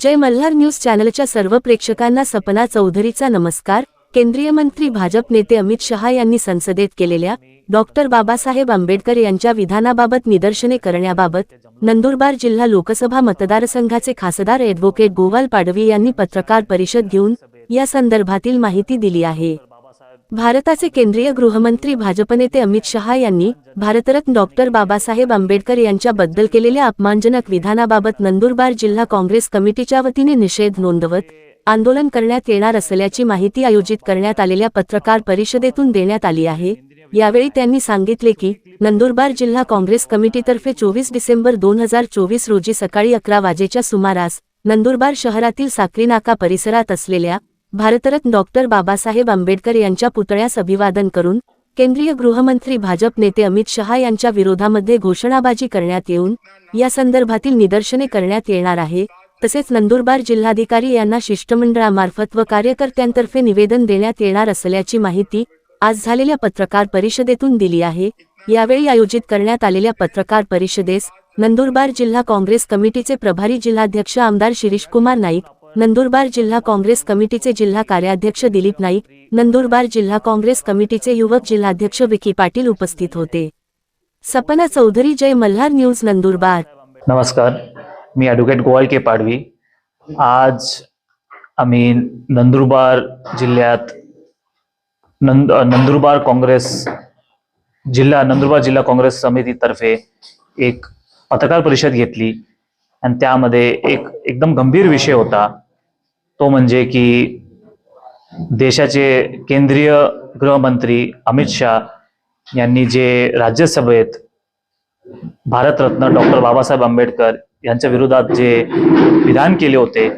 जय Malhar news चॅनलच्या सर्व प्रेक्षकांना सपना चौधरीचा नमस्कार. केंद्रीय मंत्री भाजप नेते अमित शहा यांनी संसदेत केलेल्या डॉक्टर बाबासाहेब आंबेडकर यांच्या विधानाबाबत निदर्शने करण्याबाबत नंदुरबार जिल्हा लोकसभा मतदारसंघाचे खासदार ॲडव्होकेट गोवाल पाडवी यांनी पत्रकार परिषद घेऊन या संदर्भातील माहिती दिली आहे. भारताचे केंद्रीय गृहमंत्री भाजप नेते अमित शहा यांनी भारतरत्न डॉक्टर बाबासाहेब आंबेडकर यांच्याबद्दल केलेल्या अपमानजनक विधानाबाबत नंदुरबार जिल्हा काँग्रेस कमिटीच्या वतीने निषेध नोंदवत आंदोलन करण्यात येणार असल्याची माहिती आयोजित करण्यात आलेल्या पत्रकार परिषदेतून देण्यात आली आहे. यावेळी त्यांनी सांगितले की नंदुरबार जिल्हा काँग्रेस कमिटीतर्फे चोवीस डिसेंबर दोन हजार चोवीस रोजी सकाळी अकरा वाजेच्या सुमारास नंदुरबार शहरातील साक्रीनाका परिसरात असलेल्या भारतरत्न डॉक्टर बाबासाहेब आंबेडकर यांच्या पुतळ्यास अभिवादन करून केंद्रीय गृहमंत्री भाजप नेते अमित शहा यांच्या विरोधामध्ये घोषणाबाजी करण्यात येऊन या संदर्भातील निदर्शने करण्यात येणार आहे. तसेच नंदुरबार जिल्हाधिकारी यांना शिष्टमंडळामार्फत व कार्यकर्त्यांतर्फे निवेदन देण्यात येणार असल्याची माहिती आज झालेल्या पत्रकार परिषदेतून दिली आहे. यावेळी आयोजित करण्यात आलेल्या पत्रकार परिषदेस नंदुरबार जिल्हा काँग्रेस कमिटीचे प्रभारी जिल्हाध्यक्ष आमदार शिरीषकुमार नाईक नंदुरबार जिल्हा काँग्रेस कमिटीचे जिल्हा कार्याध्यक्ष दिलीप नाईक नंदुरबार जिल्हा काँग्रेस कमिटीचे युवक जिल्हाध्यक्ष विकी पाटील उपस्थित होते. सपना चौधरी जय मल्हार न्यूज नंदुरबार. नमस्कार मी ॲडव्होकेट गोवाल के पाडवी. आज आम्ही नंदुरबार जिल्ह्यात नंद नंदुरबार काँग्रेस जिल्हा नंदुरबार जिल्हा काँग्रेस समितीतर्फे एक पत्रकार परिषद घेतली. आणि त्यामध्ये एक एकदम गंभीर विषय होता. तो म्हणजे की देशाचे केंद्रीय गृहमंत्री अमित शाह यांनी जे राज्यसभेत भारतरत्न डॉक्टर बाबासाहेब आंबेडकर यांच्या विरोधात जे विधान केले होते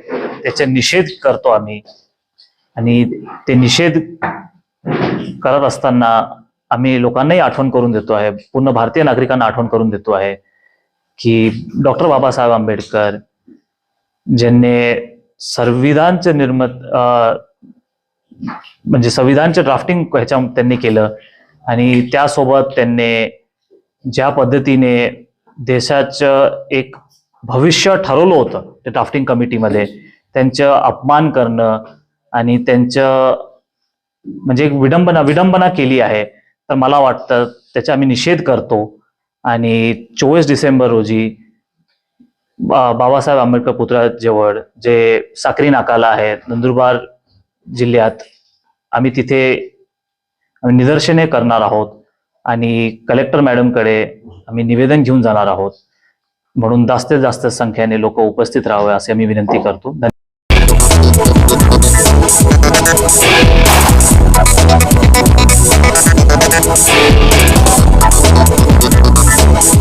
त्याचे निषेध करतो आम्ही. आणि ते निषेध करत असताना आम्ही लोकांनाही आठवण करून देतो आहे पूर्ण भारतीय नागरिकांना आठवण करून देतो आहे की डॉक्टर बाबासाहेब आंबेडकर ज्यांनी संविधानचे निर्मत म्हणजे संविधानचे ड्राफ्टिंग ह्याच्या त्यांनी केलं. आणि त्यासोबत त्यांनी ज्या पद्धतीने देशाचं एक भविष्य ठरवलं होतं ते ड्राफ्टिंग कमिटीमध्ये त्यांचं अपमान करणं आणि त्यांचं म्हणजे एक विडंबना विडंबना केली आहे. तर मला वाटतं त्याचा आम्ही निषेध करतो. आणि चोवीस डिसेंबर रोजी बाबासाहेब आंबेडकर पुतळ्याजवळ जे साक्री नाकाला आहे नंदुरबार जिल्ह्यात आम्ही तिथे निदर्शने करणार आहोत आणि कलेक्टर मॅडमकडे आम्ही निवेदन घेऊन जाणार आहोत. म्हणून जास्तीत जास्त संख्येने लोक उपस्थित राहावे असे आम्ही विनंती करतो. धन्यवाद.